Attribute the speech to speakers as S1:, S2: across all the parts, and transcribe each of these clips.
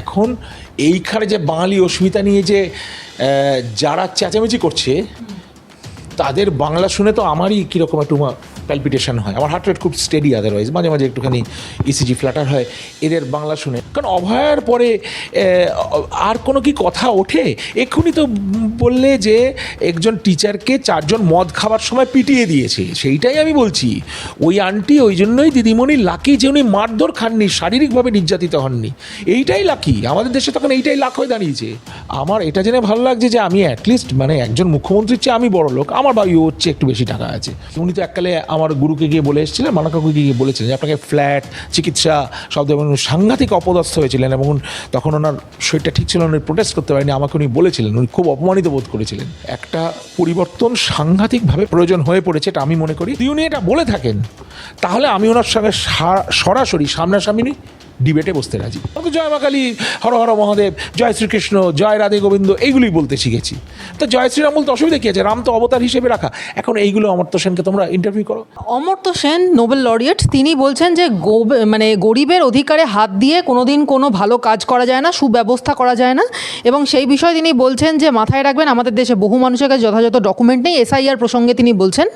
S1: এখন এইখানে যে বাঙালি অস্মিতা নিয়ে যে যারা চেঁচামেচি করছে, তাদের বাংলা শুনে তো আমারই কীরকম একটু প্যালপিটেশন হয়। আমার হার্ট রেট খুব স্টেডি আদারওয়াইজ মাঝে মাঝে একটুখানি ইসিজি ফ্ল্যাটার হয়। এদের বাংলা শুনে। কারণ অভয়ার পরে আর কোনো কি কথা ওঠে? এক্ষুনি তো বললে যে একজন টিচারকে চারজন মদ খাবার সময় পিটিয়ে দিয়েছে। সেইটাই আমি বলছি। ওই আন্টি ওই জন্যই দিদিমণি লাকি যে উনি মারধর খাননি, শারীরিকভাবে নির্যাতিত হননি। এইটাই লাকি আমাদের দেশে তখন এইটাই লাখ হয়ে দাঁড়িয়েছে। আমার এটা জেনে ভালো লাগছে যে আমি অ্যাটলিস্ট মানে একজন মুখ্যমন্ত্রীর চেয়ে আমি বড় লোক আমার বাড়ি হচ্ছে একটু বেশি টাকা আছে। উনি তো এককালে আমার গুরুকে গিয়ে বলে এসেছিলেন মানাকাকুকে গিয়ে বলেছিলেন যে আপনাকে ফ্ল্যাট, চিকিৎসা, সব এবং সাংঘাতিক অপদস্থ হয়েছিলেন এবং তখন ওনার শরীরটা ঠিক ছিল উনি প্রোটেস্ট করতে পারেনি আমাকে উনি বলেছিলেন, উনি খুব অপমানিত বোধ করেছিলেন। একটা পরিবর্তন সাংঘাতিকভাবে প্রয়োজন হয়ে পড়েছে এটা আমি মনে করি। উনি এটা বলে থাকেন, তাহলে আমি ওনার সঙ্গে সরাসরি সামনাসামনি ডিবেটে বসতে রাজি। আমি তো জয় মা কালী, হর হর মহাদেব, জয় শ্রীকৃষ্ণ, জয় রাধে গোবিন্দ, এইগুলোই বলতে শিখেছি। তো জয় শ্রীরাম বলতে অসুবিধা কী আছে? রাম তো অবতার হিসেবে রাখা। এখন এইগুলো অমর্ত্য সেনকে তোমরা ইন্টারভিউ করো।
S2: অমর্ত্য সেন, নোবেল লরিয়েট তিনি বলছেন যে মানে গরিবের অধিকারে হাত দিয়ে কোনোদিন কোনো ভালো কাজ করা যায় না, সুব্যবস্থা করা যায় না। এবং সেই বিষয়ে তিনি বলছেন যে মাথায় রাখবেন, আমাদের দেশে বহু মানুষের কাছে যথাযথ ডকুমেন্ট নেই এসআইআর প্রসঙ্গে তিনি বলছেন।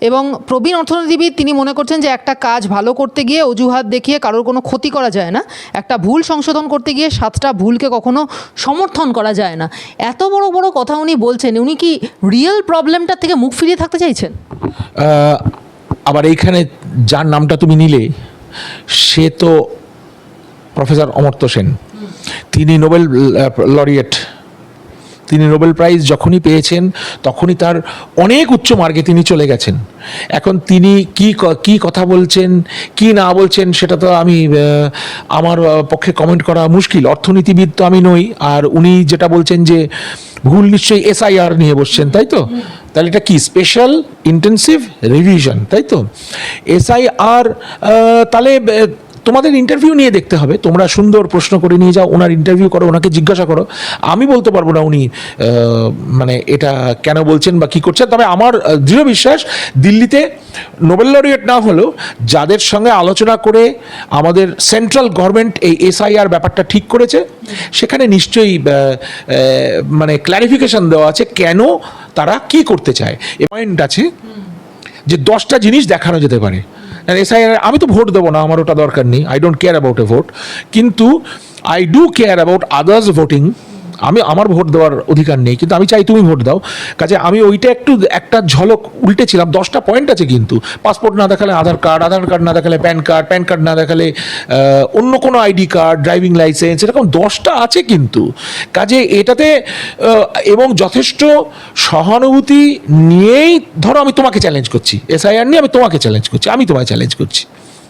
S2: এবং প্রবীণ অর্থনীতিবিদ তিনি মনে করছেন যে একটা কাজ ভালো করতে গিয়ে অজুহাত দেখিয়ে কারোর কোনো ক্ষতি করা যায় না। একটা ভুল সংশোধন করতে গিয়ে সাতটা ভুলকে কখনো সমর্থন করা যায় না। এত বড় বড় কথা উনি বলছেন উনি কি রিয়েল প্রবলেমটার থেকে মুখ ফিরিয়ে থাকতে চাইছেন?
S1: আবার এইখানে যার নামটা তুমি নিলে সে তো প্রফেসর অমর্ত্য সেন। তিনি নোবেল লরিয়েট তিনি নোবেল প্রাইজ যখনই পেয়েছেন, তখনই তার অনেক উচ্চ মার্গে তিনি চলে গেছেন। এখন তিনি কি ক- কথা বলছেন, কি না বলছেন, সেটা তো আমি আমার পক্ষে কমেন্ট করা মুশকিল। অর্থনীতিবিদ তো আমি নই, আর উনি যেটা বলছেন যে ভুল নিশ্চয়ই এসআইআর নিয়ে বসছেন, তাই তো? তাহলে এটা কি স্পেশাল ইন্টেন্সিভ রিভিশন তাই তো? এসআইআর তাহলে তোমাদের ইন্টারভিউ নিয়ে দেখতে হবে। তোমরা সুন্দর প্রশ্ন করে নিয়ে যাও, ওনার ইন্টারভিউ করো, ওনাকে জিজ্ঞাসা করো। আমি বলতে পারব না উনি মানে এটা কেন বলছেন বা কি করছেন তবে আমার দৃঢ় বিশ্বাস, দিল্লিতে নোবেল লরিয়েট না হলেও যাদের সঙ্গে আলোচনা করে আমাদের সেন্ট্রাল গভর্নমেন্ট এই এসআইআর ব্যাপারটা ঠিক করেছে, সেখানে নিশ্চয়ই মানে ক্ল্যারিফিকেশন দেওয়া আছে কেন তারা কি করতে চায়। এ পয়েন্ট আছে যে দশটা জিনিস দেখানো যেতে পারে। এসআইআর আমি তো ভোট দেবো না, আমার ওটা দরকার নেই I don't care about a vote কিন্তু I do care about others voting আমি আমার ভোট দেওয়ার অধিকার নেই, কিন্তু আমি চাই তুমি ভোট দাও। কাজে আমি ওইটা একটু, একটা ঝলক উল্টেছিলাম দশটা পয়েন্ট আছে কিন্তু। পাসপোর্ট না দেখালে আধার কার্ড আধার কার্ড না দেখালে প্যান কার্ড প্যান কার্ড না দেখালে অন্য কোনো আইডি কার্ড ড্রাইভিং লাইসেন্স এরকম দশটা আছে কিন্তু। কাজে এটাতে এবং যথেষ্ট সহানুভূতি নিয়েই ধরো আমি তোমাকে চ্যালেঞ্জ করছি। এসআইআর নিয়ে আমি তোমাকে চ্যালেঞ্জ করছি, আমি তোমায় চ্যালেঞ্জ করছি।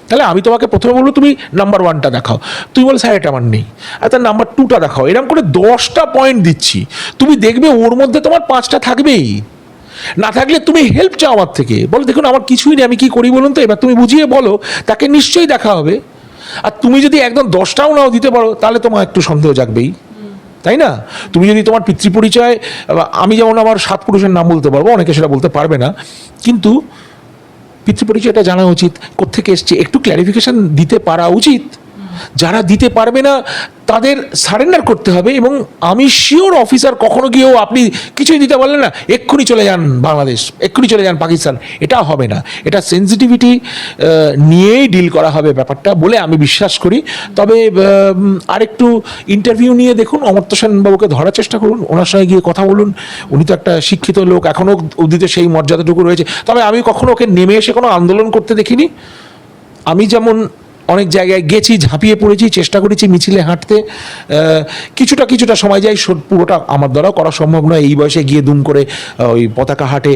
S1: তাহলে আমি তোমাকে প্রথমে বলব তুমি নাম্বার ওয়ানটা দেখাও। তুমি বলে, স্যার, এটা আমার নেই। আর তার নাম্বার টুটা দেখাও। এরকম করে দশটা পয়েন্ট দিচ্ছি। তুমি দেখবে ওর মধ্যে তোমার পাঁচটা থাকবেই। না থাকলে তুমি হেল্প চাও আমার থেকে। বলো, দেখুন, আমার কিছুই নেই, আমি কি করি বলুন তো? এবার তুমি বুঝিয়ে বলো, তাকে নিশ্চয়ই দেখা হবে। আর তুমি যদি একদম দশটাও নাও দিতে পারো, তাহলে তোমার একটু সন্দেহ জাগবেই। তাই না? তুমি যদি তোমার পিতৃপরিচয়, আমি যেমন আমার সাত পুরুষের নাম বলতে পারব, অনেকে সেটা বলতে পারবে না। কিন্তু পিতৃপরিচয়টা জানা উচিত কোথেকে এসছে? একটু ক্ল্যারিফিকেশন দিতে পারা উচিত। যারা দিতে পারবে না, তাদের সারেন্ডার করতে হবে এবং আমি শিওর অফিসার কখনো গিয়েও আপনি কিছুই দিতে পারলেন না, এক্ষুনি চলে যান বাংলাদেশ, এক্ষুনি চলে যান পাকিস্তান। এটা হবে না। এটা সেন্সিটিভিটি নিয়েই ডিল করা হবে ব্যাপারটা বলে আমি বিশ্বাস করি। তবে আরেকটু ইন্টারভিউ নিয়ে দেখুন, অমর্ত্য সেনবাবুকে ধরার চেষ্টা করুন, ওনার সঙ্গে গিয়ে কথা বলুন। উনি তো একটা শিক্ষিত লোক এখনও অবধিতে সেই মর্যাদাটুকু রয়েছে। তবে আমি কখনো ওকে নেমে এসে কোনো আন্দোলন করতে দেখিনি। আমি যেমন অনেক জায়গায় গেছি, ঝাঁপিয়ে পড়েছি, চেষ্টা করেছি মিছিলে হাঁটতে। কিছুটা কিছুটা সময় যাই পুরোটা আমার দ্বারাও করা সম্ভব নয়। এই বয়সে গিয়ে দুম করে ওই পতাকা হাটে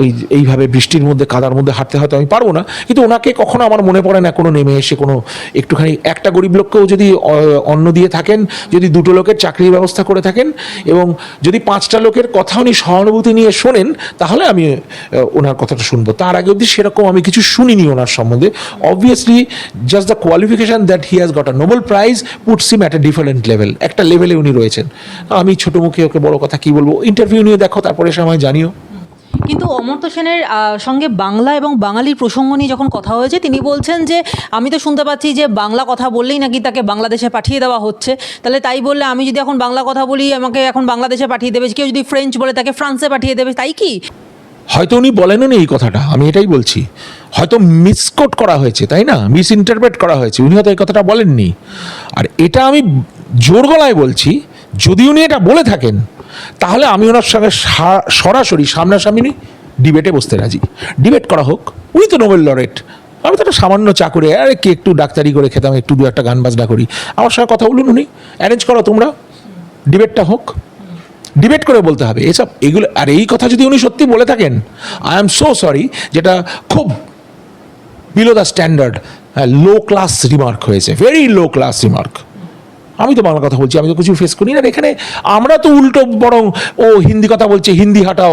S1: ওই এইভাবে বৃষ্টির মধ্যে, কাদার মধ্যে হাঁটতে হয়তো আমি পারব না। কিন্তু ওনাকে কখনো আমার মনে পড়ে না, কোনো নেমে এসে কোনো একটুখানি, একটা গরিব লোককেও যদি অন্ন দিয়ে থাকেন, যদি দুটো লোকের চাকরির ব্যবস্থা করে থাকেন, এবং যদি পাঁচটা লোকের কথা উনি সহানুভূতি নিয়ে শোনেন, তাহলে আমি ওনার কথাটা শুনব। তার আগে অবধি সেরকম আমি কিছু শুনিনি ওনার সম্বন্ধে। Obviously just the qualification that he has got a Nobel prize puts him at a different level একটা লেভেলে উনি রয়েছেন। আমি ছোটো মুখে ওকে বড় কথা কি বলব? ইন্টারভিউ নিয়ে দেখো, তারপরে সময় জানিও।
S2: কিন্তু অমর্ত্য সেনের সঙ্গে বাংলা এবং বাঙালির প্রসঙ্গ নিয়ে যখন কথা হয়েছে, তিনি বলছেন যে, আমি তো শুনতে পাচ্ছি যে, বাংলা কথা বললেই নাকি তাকে বাংলাদেশে পাঠিয়ে দেওয়া হচ্ছে। তাহলে তাই বললে আমি যদি এখন বাংলা কথা বলি, আমাকে এখন বাংলাদেশে পাঠিয়ে দেবে। কেউ যদি ফ্রেঞ্চ বলে তাকে ফ্রান্সে পাঠিয়ে দেবে। তাই কি?
S1: হয়তো উনি বলেনও এই কথাটা, আমি এটাই বলছি। হয়তো মিসকোট করা হয়েছে, তাই না? মিস ইন্টারপ্রেট করা হয়েছে, উনি হয়তো এই কথাটা বলেননি। আর এটা আমি জোর গলায় বলছি, যদি উনি এটা বলে থাকেন, তাহলে আমি ওনার সঙ্গে সরাসরি সামনাসামনি ডিবেটে বসতে রাজি। ডিবেট করা হোক, উনি তো নোবেল লরেট আমি তো একটা সামান্য চাকরি, আরে কি একটু ডাক্তারি করে খেতাম, একটু দু একটা গান বাজনা করি। আমার সঙ্গে কথা বলুন উনি অ্যারেঞ্জ করো তোমরা ডিবেটটা হোক। ডিবেট করে বলতে হবে। এসব এগুলো, আর এই কথা যদি উনি সত্যি বলে থাকেন আই এম সো সরি যেটা খুব below the standard low class remark হয়েছে ভেরি লো ক্লাস রিমার্ক আমি তো বাংলা কথা বলছি, আমি তো কিছু ফেস করি না এখানে আমরা তো উল্টো বরং, ও হিন্দি কথা বলছে, হিন্দি হাটাও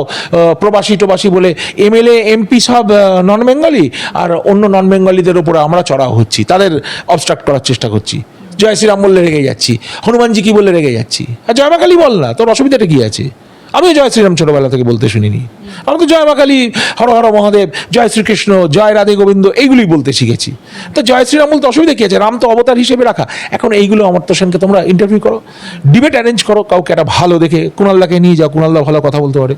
S1: প্রবাসী টবাসী বলে এমএলএ এমপি সব নন বেঙ্গলি আর অন্য নন বেঙ্গলিদের ওপরে আমরা চড়াও হচ্ছি, তাদের অবস্ট্রাক্ট করার চেষ্টা করছি। জয় শ্রীরাম বললে রেগে যাচ্ছি। হনুমানজি কি বললে রেগে যাচ্ছি? আর জয় মা কালী বল না, তোর অসুবিধাটা কি আছে? আমিও জয় শ্রীরাম ছোটবেলা থেকে বলতে শুনিনি। আমি তো জয় মা কালী হর হর মহাদেব, জয় শ্রীকৃষ্ণ, জয় রাধে গোবিন্দ এইগুলোই বলতে শিখেছি। তো জয় শ্রীরাম বলতে অসুবিধা কি আছে? রাম তো অবতার হিসেবে রাখা। এখন এইগুলো অমর্ত্য সেনকে তোমরা ইন্টারভিউ করো ডিবেট অ্যারেঞ্জ করো, কাউকে একটা ভালো দেখে কুণালদাকে নিয়ে যাও, কুণালদা ভালো কথা বলতে পারে।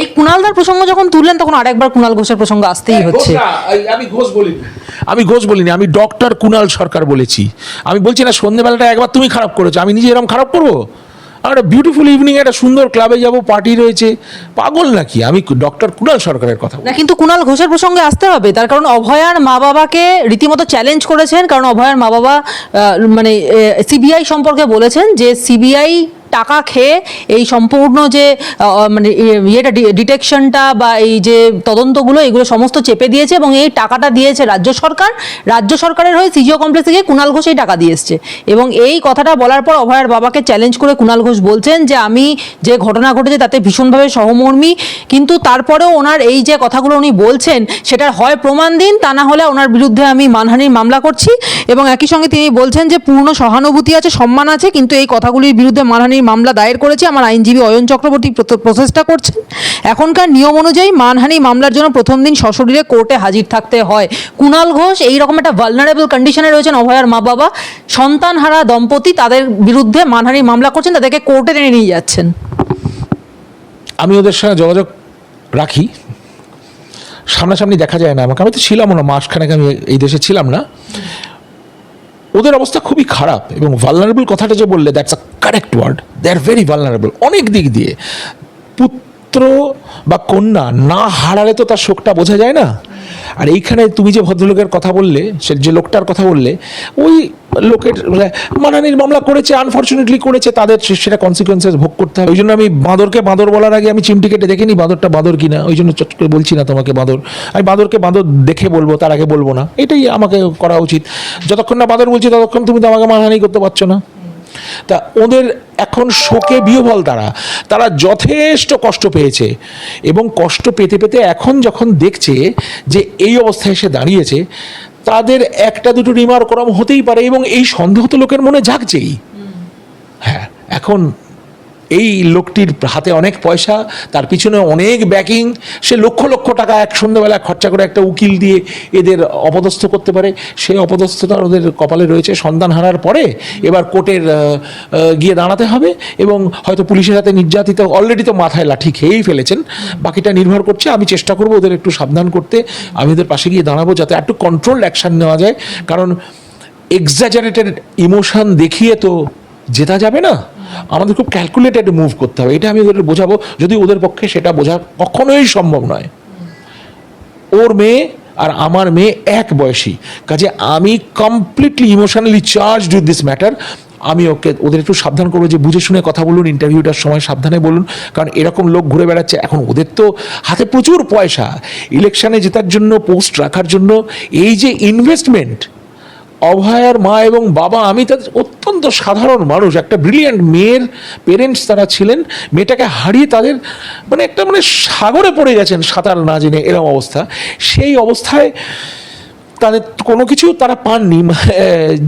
S2: এই কুণালদার প্রসঙ্গ যখন তুললেন তখন আরেকবার কুণাল ঘোষের প্রসঙ্গ আসতেই হচ্ছে।
S1: আমি ঘোষ বলিনি। আমি ঘোষ বলিনি আমি ডক্টর কুণাল সরকার বলেছি। আমি বলছি না সন্ধ্যেবেলাটা একবার তুমি খারাপ করেছ আমি নিজে এরকম খারাপ করব? একটা বিউটিফুল ইভিনিং একটা সুন্দর ক্লাবে যাব পার্টি রয়েছে পাগল নাকি? আমি ডক্টর কুণাল সরকারের কথা
S2: না কিন্তু কুণাল ঘোষের প্রসঙ্গে আসতে হবে তার কারণ অভয়ার মা বাবাকে রীতিমতো চ্যালেঞ্জ করেছেন কারণ অভয়ার মা বাবা মানে সিবিআই সম্পর্কে বলেছেন যে সিবিআই টাকা খেয়ে এই সম্পূর্ণ যে মানে ইয়েটা ডিটেকশনটা বা এই যে তদন্তগুলো, এগুলো সমস্ত চেপে দিয়েছে এবং এই টাকাটা দিয়েছে রাজ্য সরকার। রাজ্য সরকারের হয়ে সিজিও কমপ্লেক্সে গিয়ে কুণাল ঘোষ এই টাকা দিয়ে এসছে। এবং এই কথাটা বলার পর অভয়ার বাবাকে চ্যালেঞ্জ করে কুণাল ঘোষ বলছেন যে, আমি যে ঘটনা ঘটেছে তাতে ভীষণভাবে সহমর্মী। কিন্তু তারপরেও ওনার এই যে কথাগুলো উনি বলছেন, সেটার হয় প্রমাণ দিন, তা না হলে ওনার বিরুদ্ধে আমি মানহানির মামলা করছি। এবং একই সঙ্গে তিনি বলছেন যে, পূর্ণ সহানুভূতি আছে, সম্মান আছে, কিন্তু এই কথাগুলির বিরুদ্ধে মানহানির মামলা দায়ের করেছি আমার আইনজীবী অয়ন চক্রবর্তী প্রচেষ্টা করছেন। এখনকার নিয়ম অনুযায়ী মানহানি মামলার জন্য প্রথম দিন সশরীরে কোর্টে হাজির থাকতে হয়। কুণাল ঘোষ এই রকম একটা ভালনারেবল কন্ডিশনে রয়েছেন অভয়ার মা বাবা। সন্তানহারা দম্পতি তাদের বিরুদ্ধে মানহানির মামলা করছেন, তাদেরকে কোর্টে টেনে নিয়ে যাচ্ছেন।
S1: আমি ওদের সঙ্গে যোগাযোগ রাখি। সামনাসামনি দেখা যায় না আমাকে। আমি তো ছিলাম না, মাসখানেক আমি এই দেশে ছিলাম না। ওদের অবস্থা খুবই খারাপ এবং ভালনারেবল কথাটা যে বললে that's a correct word they are very vulnerable অনেক দিক দিয়ে পুত্র বা কন্যা না হারালে তো তার শোকটা বোঝা যায় না। আর এইখানে তুমি যে ভদ্রলোকের কথা বললে, সে যে লোকটার কথা বললে, ওই লোকের মানে মানানির মামলা করেছে আনফর্চুনেটলি করেছে, তাদের সেটা কনসিকুয়েন্সেস ভোগ করতে হবে। ওই জন্য আমি বাঁদরকে বাঁদর বলার আগে আমি চিমটি কেটে দেখিনি, বাঁদরটা বাঁদর কিনা, ওই জন্য চট করে বলছি না তোমাকে বাঁদর। আমি বাঁদরকে বাঁদর দেখে বলব, তার আগে বলব না। এটাই আমাকে করা উচিত। যতক্ষণ না বাঁদর বলছি, ততক্ষণ তুমি তো আমাকে মানহানি করতে পারছ না। তা ওদের এখন শোকে বিহবল তারা। তারা যথেষ্ট কষ্ট পেয়েছে এবং কষ্ট পেতে পেতে এখন যখন দেখছে যে এই অবস্থায় এসে দাঁড়িয়েছে, তাদের একটা দুটো রিমার করম হতেই পারে এবং এই সন্দেহ তো লোকের মনে জাগছেই। হ্যাঁ এখন এই লোকটির হাতে অনেক পয়সা, তার পিছনে অনেক ব্যাকিং সে লক্ষ লক্ষ টাকা এক সন্ধ্যাবেলা খরচা করে একটা উকিল দিয়ে এদের অপদস্থ করতে পারে। সেই অপদস্থতা ওদের কপালে রয়েছে, সন্ধান হারার পরে এবার কোর্টের গিয়ে দাঁড়াতে হবে এবং হয়তো পুলিশের হাতে নির্যাতিত অলরেডি তো মাথায় লাঠি খেয়েই ফেলেছেন। বাকিটা নির্ভর করছে, আমি চেষ্টা করব ওদের একটু সাবধান করতে, আমি ওদের পাশে গিয়ে দাঁড়াবো যাতে একটু কন্ট্রোল অ্যাকশন নেওয়া যায়। কারণ এক্সাজারেটেড ইমোশন দেখিয়ে তো জেতা যাবে না। আমাদের খুব ক্যালকুলেটেড মুভ করতে হবে। এটা আমি ওদের বোঝাবো। যদি ওদের পক্ষে সেটা বোঝা কখনোই সম্ভব নয়। ওর মেয়ে আর আমার মেয়ে এক বয়সী। কাজে আমি completely emotionally charge with this matter আমি ওকে, ওদের একটু সাবধান করব যে বুঝে শুনে কথা বলুন ইন্টারভিউটার সময় সাবধানে বলুন। কারণ এরকম লোক ঘুরে বেড়াচ্ছে। এখন ওদের তো হাতে প্রচুর পয়সা। ইলেকশনে জেতার জন্য পোস্ট রাখার জন্য, এই যে ইনভেস্টমেন্ট অভয়ার মা এবং বাবা, আমি তাদের অত্যন্ত সাধারণ মানুষ, একটা ব্রিলিয়ান্ট মেয়ের পেরেন্টস তারা ছিলেন। মেয়েটাকে হারিয়ে তাদের মানে একটা মানে সাগরে পড়ে গেছেন সাঁতার না জেনে এরকম অবস্থা। সেই অবস্থায় তাদের কোনো কিছু তারা পাননি।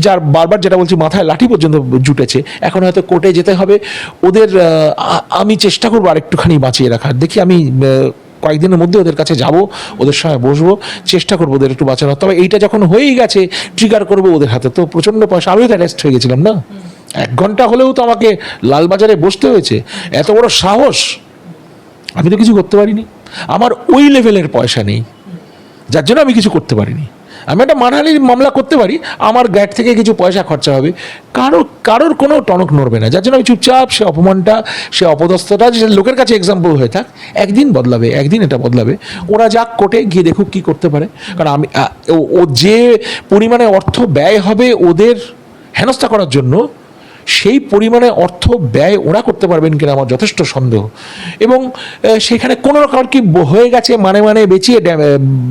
S1: যার বারবার যেটা বলছি, মাথায় লাঠি পর্যন্ত জুটেছে। এখন হয়তো কোর্টে যেতে হবে। ওদের আমি চেষ্টা করব আরেকটুখানি বাঁচিয়ে রাখার। দেখি আমি কয়েকদিনের মধ্যে ওদের কাছে যাব, ওদের সঙ্গে বসবো, চেষ্টা করব ওদের একটু বাঁচানোর। তবে এইটা যখন হয়েই গেছে ট্রিগার করব ওদের হাতে। তো প্রচণ্ড পয়সা, আমিও তো অ্যারেস্ট হয়ে গেছিলাম না? এক ঘণ্টা হলেও তো আমাকে লালবাজারে বসতে হয়েছে। এত বড় সাহস! আমি তো কিছু করতে পারিনি। আমার ওই লেভেলের পয়সা নেই। যার জন্য আমি কিছু করতে পারিনি। আমি একটা মানহানির মামলা করতে পারি, আমার গ্যাট থেকে কিছু পয়সা খরচা হবে। কারোর কারোর কোনো টনক নড়বে না। যার জন্য আমি চুপচাপ সে অপমানটা, সে অপদস্থটা যে লোকের কাছে এক্সাম্পল হয়ে থাক, একদিন বদলাবে, একদিন এটা বদলাবে। ওরা যাক কোর্টে গিয়ে দেখুক কী করতে পারে। কারণ আমি ও- যে পরিমাণে অর্থ ব্যয় হবে ওদের হেনস্থা করার জন্য সেই পরিমাণে অর্থ ব্যয় ওরা করতে পারবেন কিনা আমার যথেষ্ট সন্দেহ। এবং সেখানে কোনো রকম কি হয়ে গেছে মানে মানে বেঁচিয়ে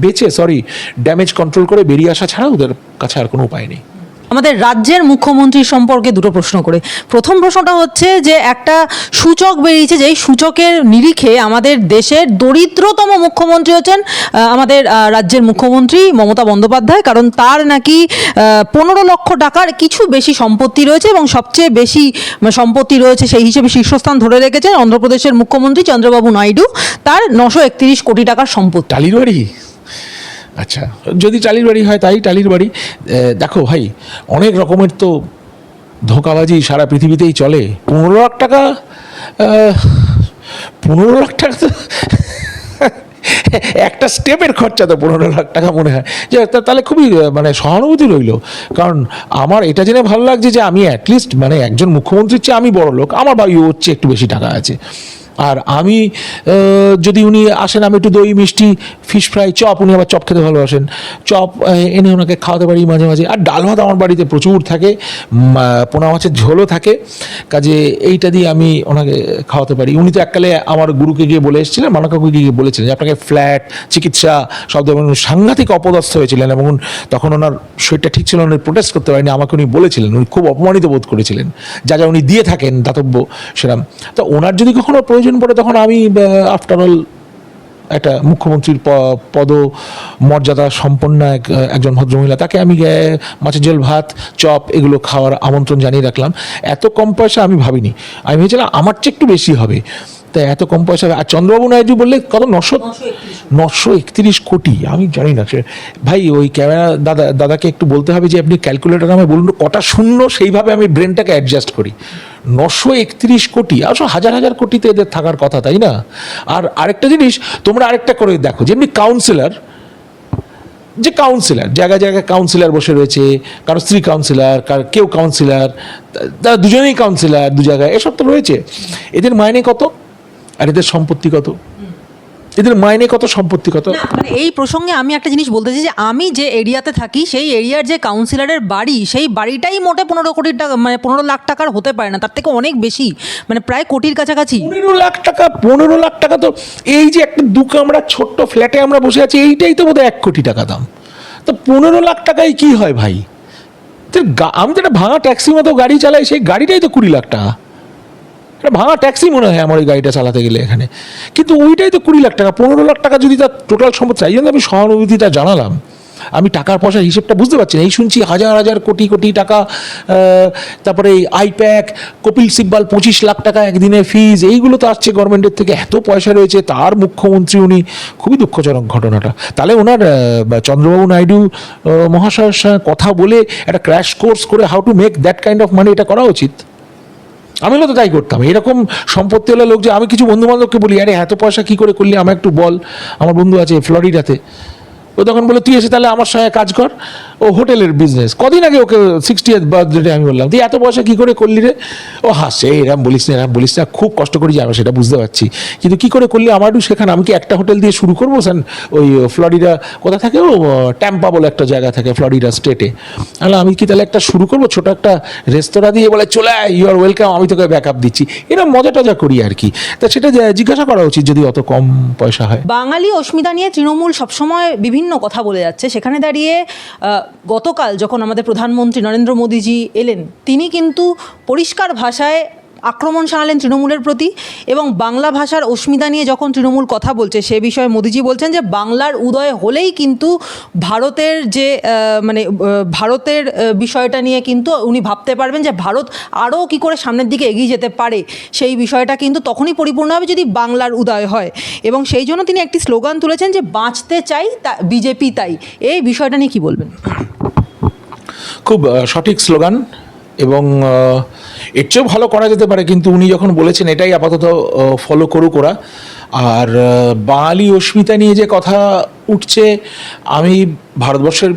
S1: বেঁচে সরি ড্যামেজ কন্ট্রোল করে বেরিয়ে আসা ছাড়া ওদের কাছে আর কোনো উপায় নেই।
S2: আমাদের রাজ্যের মুখ্যমন্ত্রী সম্পর্কে দুটো প্রশ্ন করে। প্রথম প্রশ্নটা হচ্ছে যে একটা সূচক বেরিয়েছে যেই সূচকের নিরিখে আমাদের দেশের দরিদ্রতম মুখ্যমন্ত্রী হচ্ছেন আমাদের রাজ্যের মুখ্যমন্ত্রী মমতা বন্দ্যোপাধ্যায়। কারণ তার নাকি পনেরো লক্ষ টাকার কিছু বেশি সম্পত্তি রয়েছে এবং সবচেয়ে বেশি মানে, সম্পত্তি রয়েছে সেই হিসেবে শীর্ষস্থান ধরে রেখেছেন অন্ধ্রপ্রদেশের মুখ্যমন্ত্রী চন্দ্রবাবু নাইডু। তার নশো একত্রিশ কোটি টাকার সম্পত্তি।
S1: আচ্ছা। যদি টালির বাড়ি হয়, তাই টালির বাড়ি। দেখো ভাই, অনেক রকমের তো ধোকাবাজি সারা পৃথিবীতেই চলে। পনেরো লাখ টাকা পনেরো লাখ টাকা তো একটা স্টেপের খরচা তো পনেরো লাখ টাকা মনে হয়। যে তাহলে খুবই মানে সহানুভূতি রইল। কারণ আমার এটা জেনে ভালো লাগছে যে, আমি অ্যাটলিস্ট মানে একজন মুখ্যমন্ত্রীর চেয়ে আমি বড় লোক। আমার বাড়ি চেয়ে একটু বেশি টাকা আছে। আর আমি যদি উনি আসেন, আমি একটু দই, মিষ্টি ফিশ ফ্রাই চপ উনি আবার চপ খেতে ভালোবাসেন। চপ এনে ওনাকে খাওয়াতে পারি মাঝে মাঝে। আর ডাল ভাত আমার বাড়িতে প্রচুর থাকে পোনা মাছের ঝোলও থাকে। কাজে এইটা দিয়ে আমি ওনাকে খাওয়াতে পারি। উনি তো এককালে আমার গুরুকে গিয়ে বলে এসেছিলেন মানকাকুকে গিয়ে বলেছিলেন যে আপনাকে ফ্ল্যাট চিকিৎসা, সব ধরনের সাংঘাতিক অপদস্থ হয়েছিলেন এবং তখন ওনার শরীরটা ঠিক ছিল উনি প্রোটেস্ট করতে পারেনি আমাকে উনি বলেছিলেন, উনি খুব অপমানিত বোধ করেছিলেন। যা যা উনি দিয়ে থাকেন, দাতব্য, সেরাম। তো ওনার যদি কখনো প্রয়োজন পড়ে তখন আমি আফটার অল একটা মুখ্যমন্ত্রীর পদ মর্যাদা সম্পন্ন এক একজন ভদ্রমহিলা, তাকে আমি মাছের জল ভাত, চপ এগুলো খাওয়ার আমন্ত্রণ জানিয়ে রাখলাম। এত কম পয়সা আমি ভাবিনি। আমি ভেবেছিলাম আমার চেয়ে একটু বেশি হবে। তাই এত কম পয়সা আর চন্দ্রবাবু নাইডু বললে কত? নশো নশো একত্রিশ কোটি। আমি জানি না সে। ভাই ওই ক্যামেরা দাদা দাদাকে একটু বলতে হবে যে আপনি ক্যালকুলেটার আমায় বলুন কটা শূন্য সেইভাবে আমি ব্রেনটাকে অ্যাডজাস্ট করি। নশো একত্রিশ কোটি আসো হাজার হাজার কোটিতে এদের থাকার কথা তাই না? আর আরেকটা জিনিস তোমরা আরেকটা করে দেখো যেমনি কাউন্সিলর যে কাউন্সিলর জায়গায় জায়গায় কাউন্সিলর বসে রয়েছে কারও স্ত্রী কাউন্সিলর কার কেউ কাউন্সিলর তারা দুজনেই কাউন্সিলর দু জায়গায় এসব তো রয়েছে। এদের মাইনে কত? আর এদের সম্পত্তি কত? এদের মাইনে কত সম্পত্তি কত?
S2: মানে এই প্রসঙ্গে আমি একটা জিনিস বলতে চাই যে আমি যে এরিয়াতে থাকি সেই এরিয়ার যে কাউন্সিলরের বাড়ি সেই বাড়িটাই মোটে পনেরো কোটি টাকা মানে পনেরো লাখ টাকার হতে পারে না তার থেকে অনেক বেশি মানে প্রায় কোটির কাছাকাছি।
S1: পনেরো লাখ টাকা পনেরো লাখ টাকা তো এই যে একটা দু কামরা ছোট্ট ফ্ল্যাটে আমরা বসে আছি এইটাই তো বোধহয় এক কোটি টাকা দাম। তো পনেরো লাখ টাকায় কি হয় ভাই? আমি তো একটা ভাঙা ট্যাক্সি মতো গাড়ি চালাই সেই গাড়িটাই তো কুড়ি লাখ টাকা। একটা ভাঙা ট্যাক্সি মনে হয় আমার ওই গাড়িটা চালাতে গেলে এখানে। কিন্তু ওইটাই তো কুড়ি লাখ টাকা, পনেরো লাখ টাকা যদি তার টোটাল সম্পত্তি এই জন্য আমি সহানুভূতিটা জানালাম। আমি টাকার পয়সার হিসেবটা বুঝতে পারছি না। এই শুনছি হাজার হাজার কোটি কোটি টাকা তারপরে এই আইপ্যাক কপিল সিব্বাল পঁচিশ লাখ টাকা একদিনে ফিজ এইগুলো তো আসছে গভর্নমেন্টের থেকে। এত পয়সা রয়েছে, তার মুখ্যমন্ত্রী উনি। খুবই দুঃখজনক ঘটনাটা। তাহলে ওনার চন্দ্রবাবু নাইডু মহাশয়ের সঙ্গে কথা বলে একটা ক্র্যাশ কোর্স করে how to make that kind of money এটা করা উচিত? আমি তো তাই করতাম। এরকম সম্পত্তি হলে লোক যে, আমি কিছু বন্ধু বান্ধবকে বলি, আরে, এত পয়সা কি করে করলি? আমার একটু বল। আমার বন্ধু আছে ফ্লোরিডাতে। ও তখন বলে, তুই এসে তাহলে আমার সঙ্গে কাজ কর। ও হোটেলের বিজনেস কদিন আগে ওকে সিক্সটি বার্থডে আমি বললাম, তুই এত পয়সা কী করে করলি রে? ও হাসছে এরম বলিস না, এরম বলিস না, খুব কষ্ট করি যে আমি সেটা বুঝতে পারছি। কিন্তু কী করে করলি আমার একটু শেখান আমি কি একটা হোটেল দিয়ে শুরু করব? স্যার, ওই ফ্লোরিডা কোথা থাকে? ও ট্যাম্পা বলে একটা জায়গা থাকে, ফ্লোরিডা স্টেটে। আমি আমি কি তাহলে একটা শুরু করব? ছোটো একটা রেস্তোরাঁ দিয়ে? বলে, চলে আয় ইউ আর ওয়েলকাম আমি তোকে ব্যাক আপ দিচ্ছি। এরকম মজা টজা করি আর কি। তা সেটা জিজ্ঞাসা করা উচিত যদি অত কম পয়সা হয়।
S2: বাঙালি অস্মিতা নিয়ে তৃণমূল সবসময় বিভিন্ন কথা বলে যাচ্ছে। সেখানে দাঁড়িয়ে গতকাল যখন আমাদের প্রধানমন্ত্রী নরেন্দ্র মোদীজি এলেন, তিনি কিন্তু পরিষ্কার ভাষায় আক্রমণ শানালেন তৃণমূলের প্রতি এবং বাংলা ভাষার অস্মিতা নিয়ে যখন তৃণমূল কথা বলছে, সে বিষয়ে মোদিজি বলছেন যে, বাংলার উদয় হলেই কিন্তু ভারতের যে মানে ভারতের বিষয়টা নিয়ে কিন্তু উনি ভাবতে পারবেন যে, ভারত আরও কী করে সামনের দিকে এগিয়ে যেতে পারে। সেই বিষয়টা কিন্তু তখনই পরিপূর্ণ হবে যদি বাংলার উদয় হয়। এবং সেই জন্য তিনি একটি স্লোগান তুলেছেন যে, বাঁচতে চাই তা, বিজেপি তাই। এই বিষয়টা নিয়ে কি বলবেন?
S1: খুব সঠিক স্লোগান। এবং এর চেয়েও ভালো করা যেতে পারে, কিন্তু উনি যখন বলেছেন এটাই আপাতত ফলো করুক ওরা। আর বাঙালি অস্মিতা নিয়ে যে কথা উঠছে, আমি ভারতবর্ষের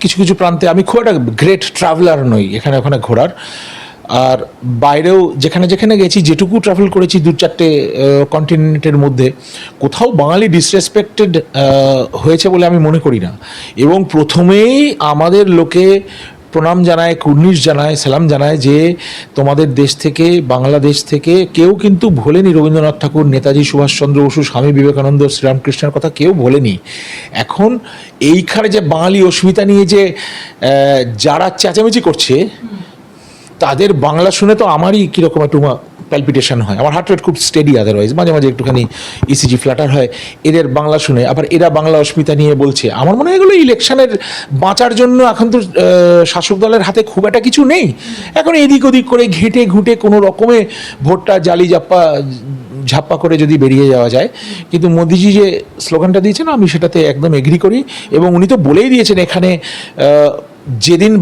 S1: কিছু কিছু প্রান্তে আমি খুব একটা গ্রেট ট্রাভেলার নই, এখানে ওখানে ঘোরার। আর বাইরেও যেখানে যেখানে গেছি, যেটুকু ট্রাভেল করেছি দু চারটে কন্টিনেন্টের মধ্যে, কোথাও বাঙালি ডিসরেসপেক্টেড হয়েছে বলে আমি মনে করি না। এবং প্রথমেই আমাদের লোকে প্রণাম জানায়, কুর্নিশ জানায়, সালাম জানায় যে তোমাদের দেশ থেকে, বাংলাদেশ থেকে কেউ কিন্তু ভোলেনি রবীন্দ্রনাথ ঠাকুর, নেতাজি সুভাষচন্দ্র বসু, স্বামী বিবেকানন্দ, শ্রীরামকৃষ্ণের কথা কেউ ভোলেনি। এখন এইখানে যে বাঙালি অস্মিতা নিয়ে যে যারা চেঁচামেচি করছে, তাদের বাংলা শুনে তো আমারই কীরকম একটু প্যালপিটেশন হয়। আমার হার্ট রেট খুব স্টেডি আদারওয়াইজ মাঝে মাঝে একটুখানি ইসিজি ফ্ল্যাটার হয়। এদের বাংলা শুনে, আবার এরা বাংলা অস্মিতা নিয়ে বলছে, আমার মনে হয় এগুলো ইলেকশনের বাঁচার জন্য এখন তো শাসক দলের হাতে খুব একটা কিছু নেই। এখন এদিক ওদিক করে ঘেঁটে ঘুঁটে কোনো রকমে ভোটটা জালি জাপ্পা ঝাপ্পা করে যদি বেরিয়ে যাওয়া যায়। কিন্তু মোদিজি যে স্লোগানটা দিয়েছেন, আমি সেটাতে একদম এগ্রি করি। এবং উনি তো বলেই দিয়েছেন এখানে যেদিন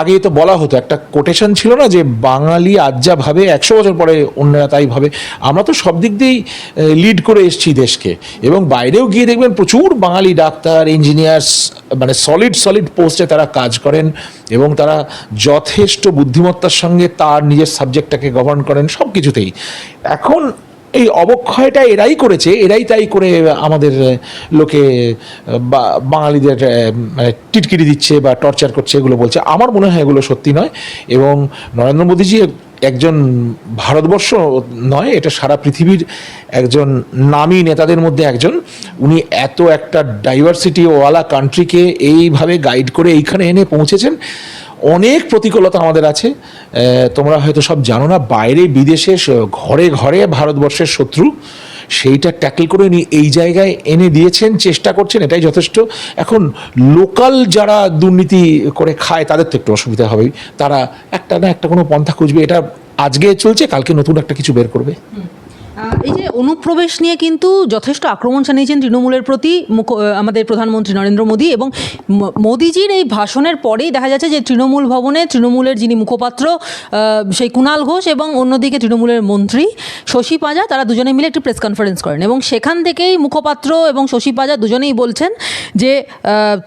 S1: আগে তো বলা হতো, একটা কোটেশন ছিল না যে বাঙালি আজ যা ভাবে, একশো বছর পরে অন্যরা তাই ভাবে। আমরা তো সব দিক দিয়েই লিড করে এসেছি দেশকে। এবং বাইরেও গিয়ে দেখবেন প্রচুর বাঙালি ডাক্তার ইঞ্জিনিয়ার্স মানে সলিড সলিড পোস্টে তারা কাজ করেন এবং তারা যথেষ্ট বুদ্ধিমত্তার সঙ্গে তার নিজের সাবজেক্টটাকে গভর্ন করেন সব কিছুতেই এখন এই অবক্ষয়টা এরাই করেছে, এরাই তাই করে আমাদের লোকে বাঙালিদের মানে টিটকিরি দিচ্ছে বা টর্চার করছে এগুলো বলছে। আমার মনে হয় এগুলো সত্যি নয় এবং নরেন্দ্র মোদীজি একজন ভারতবর্ষ নয়, এটা সারা পৃথিবীর একজন নামী নেতাদের মধ্যে একজন। উনি এত একটা ডাইভার্সিটি ওয়ালা কান্ট্রিকে এইভাবে গাইড করে এইখানে এনে পৌঁছেছেন। অনেক প্রতিকূলতা আমাদের আছে। তোমরা হয়তো সব জানো না, বাইরে বিদেশে ঘরে ঘরে ভারতবর্ষের শত্রু, সেইটা ট্যাকেল করে উনি এই জায়গায় এনে দিয়েছেন, চেষ্টা করছেন, এটাই যথেষ্ট। এখন লোকাল যারা দুর্নীতি করে খায়, তাদের তো একটু অসুবিধা হবেই। তারা একটা না একটা কোনো পন্থা খুঁজবে, এটা আজকে চলছে, কালকে নতুন একটা কিছু বের করবে।
S2: এই যে অনুপ্রবেশ নিয়ে কিন্তু যথেষ্ট আক্রমণ চালিয়েছেন তৃণমূলের প্রতি আমাদের প্রধানমন্ত্রী নরেন্দ্র মোদী এবং মোদিজির এই ভাষণের পরেই দেখা যাচ্ছে যে তৃণমূল ভবনে তৃণমূলের যিনি মুখপাত্র সেই কুণাল ঘোষ এবং অন্যদিকে তৃণমূলের মন্ত্রী শশী পাজা, তারা দুজনে মিলে একটি প্রেস কনফারেন্স করেন এবং সেখান থেকেই মুখপাত্র এবং শশী পাজা দুজনেই বলছেন যে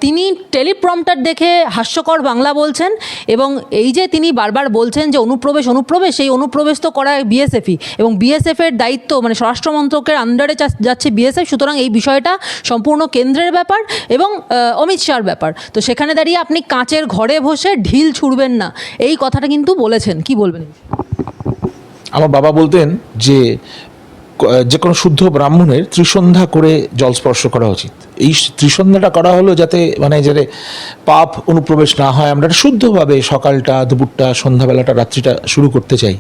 S2: তিনি টেলিপ্রম্পটার দেখে হাস্যকর বাংলা বলছেন এবং এই যে তিনি বারবার বলছেন যে অনুপ্রবেশ অনুপ্রবেশ, সেই অনুপ্রবেশ তো করা বিএসএফই এবং বিএসএফের দায়িত্ব মানে স্বরাষ্ট্র মন্ত্রকের আন্ডারে যাচ্ছে বিএসএফ সুতরাং এই বিষয়টা সম্পূর্ণ কেন্দ্রের ব্যাপার এবং অমিত শাহর ব্যাপার। তো সেখানে দাঁড়িয়ে আপনি কাঁচের ঘরে বসে ঢিল ছুড়বেন না। এই কথাটা কিন্তু বলেছেন। কি বলবেন?
S1: আমার বাবা বলতেন যে যে কোনো শুদ্ধ ব্রাহ্মণের ত্রিসন্ধ্যা করে জল স্পর্শ করা উচিত। এই ত্রিসন্ধ্যাটা করা হলো যাতে মানে যাতে পাপ অনুপ্রবেশ না হয়, আমরা শুদ্ধভাবে সকালটা, দুপুরটা, সন্ধ্যাবেলাটা, রাত্রিটা শুরু করতে চাই।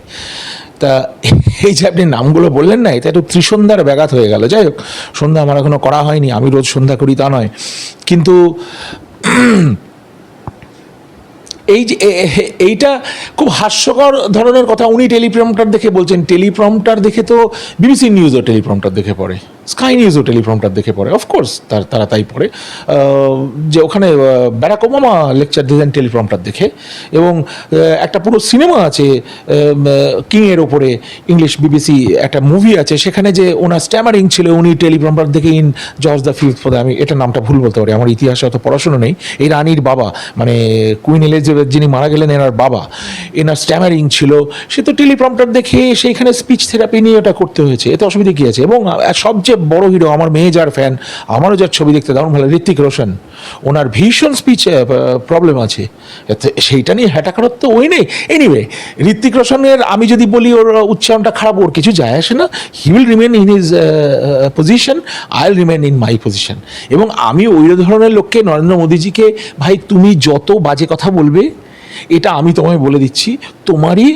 S1: তা এই যে আপনি নামগুলো বললেন না, এটা একটু ত্রিসন্ধ্যার ব্যাঘাত হয়ে গেল। যাই হোক, সন্ধ্যা আমার এখনও করা হয়নি, আমি রোজ সন্ধ্যা করি তা নয়। কিন্তু এই যে এইটা খুব হাস্যকর ধরনের কথা। উনি টেলিপ্রম্পটার দেখে বলছেন। টেলিপ্রম্পটার দেখে তো বিবিসি নিউজও টেলিপ্রম্পটার দেখে পড়ে। স্কাই নিউজও টেলিপ্রম্পটার দেখে পড়ে। অফকোর্স তার তারা তাই পড়ে। যে ওখানে ব্যারাক ওবামা লেকচার দিলেন টেলিপ্রম্পটার দেখে এবং একটা পুরো সিনেমা আছে কিংয়ের ওপরে ইংলিশ বিবিসি একটা মুভি আছে সেখানে যে ওনার স্ট্যামারিং ছিল উনি টেলিপ্রম্পটার দেখে in George the fifth for আমি এটা নামটা ভুল বলতে পারি আমার ইতিহাসে অত পড়াশুনো নেই। এই রানীর বাবা মানে কুইন এলিজাবেথ যিনি মারা গেলেন এনার বাবা এনার স্ট্যামারিং ছিল সে তো টেলিপ্রম্পটার দেখে সেইখানে স্পিচ থেরাপি নিয়ে ওটা করতে হয়েছে এতে অসুবিধা কী আছে? এবং আহ, সবচেয়ে বড় হিরো আমার মেয়ে যার ফ্যান আমারও যার ছবি দেখতে দারুণ ভালো, ঋত্বিক রোশন। ওনার ভীষণ স্পিচ প্রবলেম আছে। সেইটা নিয়ে হ্যাটা করার তো ওই নেই। এনিওয়ে ঋত্বিক রোশনের আমি যদি বলি ওর উচ্চারণটা খারাপ, ওর কিছু যায় আসে না। He will remain in his position I will remain in my position এবং আমি ওই ধরনের লোককে, নরেন্দ্র মোদীজিকে, ভাই, তুমি যত বাজে কথা বলবে, এটা আমি তোমায় বলে দিচ্ছি। তোমারই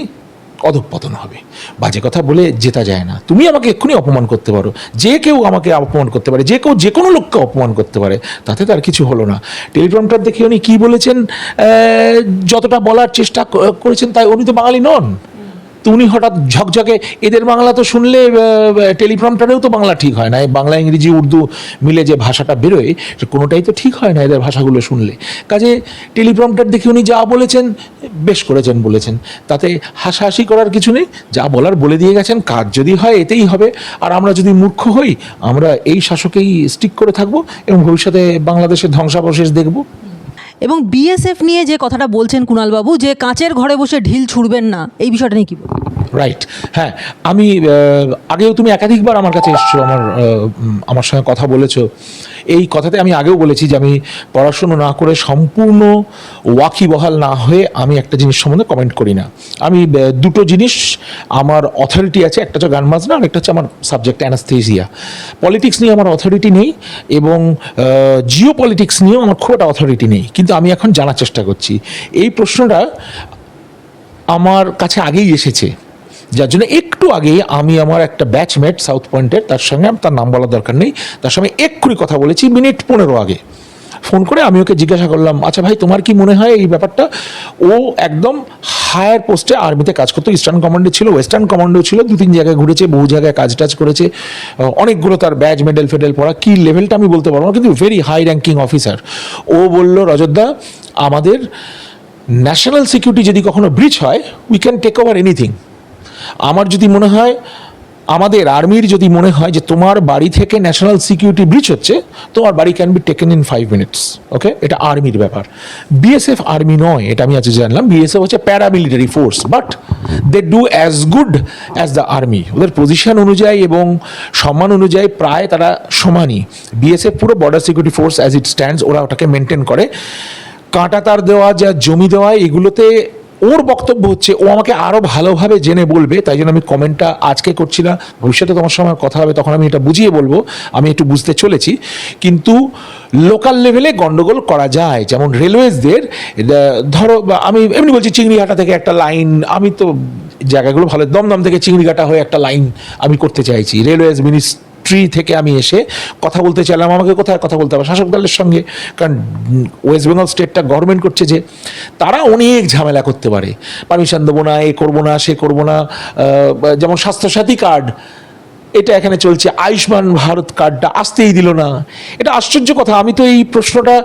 S1: অধঃপতন হবে। বাজে কথা বলে জেতা যায় না। তুমি আমাকে এক্ষুনি অপমান করতে পারো। যে কেউ আমাকে অপমান করতে পারে, যে কেউ যে কোনো লোককে অপমান করতে পারে, তাতে তার কিছু হলো না। টেলিগ্রামটার দেখে উনি কী বলেছেন? যতটা বলার চেষ্টা করেছেন তাই উনি তো বাঙালি নন। তো উনি হঠাৎ ঝকঝকে, এদের বাংলা তো শুনলে টেলিপ্রমটারেও তো বাংলা ঠিক হয় না, এই বাংলা, ইংরেজি, উর্দু মিলে যে ভাষাটা বেরোয় কোনোটাই তো ঠিক হয় না এদের ভাষাগুলো শুনলে। কাজে টেলিপ্রমটার দেখে উনি যা বলেছেন, বেশ করেছেন বলেছেন। তাতে হাসাহাসি করার কিছু নেই, যা বলার বলে দিয়ে গেছেন, কাজ যদি হয় এতেই হবে। আর আমরা যদি মূর্খ হই, আমরা এই শাসকেই স্টিক করে থাকব এবং ভবিষ্যতে বাংলাদেশের ধ্বংসাবশেষ দেখব।
S2: এবং বিএসএফ নিয়ে যে কথাটা বলছেন কুণালবাবু, যে কাঁচের ঘরে বসে ঢিল ছুড়বেন না, এই বিষয়টা নিয়ে কি
S1: রাইট হ্যাঁ আমি আগেও তুমি একাধিকবার আমার কাছে এসছো, আমার আমার সঙ্গে কথা বলেছ। এই কথাতে আমি আগেও বলেছি যে আমি পড়াশুনো না করে সম্পূর্ণ ওয়াকিবহাল না হয়ে আমি একটা জিনিস সম্বন্ধে কমেন্ট করি না। আমি দুটো জিনিস আমার অথরিটি আছে, একটা হচ্ছে গান বাজনা আর একটা হচ্ছে আমার সাবজেক্ট অ্যানাস্থেজিয়া পলিটিক্স নিয়ে আমার অথরিটি নেই এবং জিও পলিটিক্স নিয়েও আমার খুব একটা অথরিটি নেই। কিন্তু আমি এখন জানার চেষ্টা করছি। এই প্রশ্নটা আমার কাছে আগেই এসেছে। যার জন্য একটু আগে আমি আমার একটা ব্যাচমেট সাউথ পয়েন্টের তার সঙ্গে তার নাম বলার দরকার নেই, তার সঙ্গে এক্ষুনি কথা বলেছি মিনিট পনেরো আগে। ফোন করে আমি ওকে জিজ্ঞাসা করলাম আচ্ছা ভাই, তোমার কি মনে হয় এই ব্যাপারটা? ও একদম হায়ার পোস্টে আর্মিতে কাজ করতো ইস্টার্ন কমান্ডে ছিল ওয়েস্টার্ন কমান্ডেও ছিল দু তিন জায়গায় ঘুরেছে, বহু জায়গায় কাজ টাজ করেছে অনেকগুলো তার ব্যাজ মেডেল ফেডেল পড়া, কি লেভেলটা আমি বলতে পারব না, কিন্তু ভেরি হাই র্যাঙ্কিং অফিসার ও বলল রজতদা আমাদের ন্যাশনাল সিকিউরিটি যদি কখনো ব্রিচ হয় we can take over anything আমার যদি মনে হয়, আমাদের আর্মির যদি মনে হয় যে তোমার বাড়ি থেকে ন্যাশনাল সিকিউরিটি ব্রিচ হচ্ছে, তোমার বাড়ি can be taken in five minutes okay এটা আর্মির ব্যাপার। বিএসএফ আর্মি নয়, এটা আমি আজ জানলাম। বিএসএফ হচ্ছে paramilitary force but they do as good as the army ওদের পজিশন অনুযায়ী এবং সম্মান অনুযায়ী প্রায় তারা সমানই। বিএসএফ পুরো border security force as it stands ওরা ওটাকে মেনটেন করে। কাঁটা তার দেওয়া, যা জমি দেওয়া, এগুলোতে ওর বক্তব্য হচ্ছে, ও আমাকে আরও ভালোভাবে জেনে বলবে, তাই জন্য আমি কমেন্টটা আজকে করছি না। ভবিষ্যতে তোমার সঙ্গে কথা হবে, তখন আমি এটা বুঝিয়ে বলব, আমি একটু বুঝতে চলেছি। কিন্তু লোকাল লেভেলে গন্ডগোল করা যায়, যেমন রেলওয়েজদের ধরো আমি এমনি বলছি চিংড়িঘাটা থেকে একটা লাইন আমি তো জায়গাগুলো ভালো, দমদম থেকে চিংড়িঘাটা হয়ে একটা লাইন আমি করতে চাইছি। রেলওয়েজ মিনিস্ট্রি ট্রি থেকে আমি এসে কথা বলতে চাইলাম, আমাকে কোথায় কথা বলতে হবে? শাসক দলের সঙ্গে, কারণ ওয়েস্ট বেঙ্গল স্টেটটা গভর্নমেন্ট করছে যে, তারা অনেক ঝামেলা করতে পারে। পারমিশন দেবো না, এ করব না, সে করব না যেমন স্বাস্থ্যসাথী কার্ড এটা এখানে চলছে, আয়ুষ্মান ভারত কার্ডটা আসতেই দিল না। এটা আশ্চর্য কথা, আমি তো এই প্রশ্নটা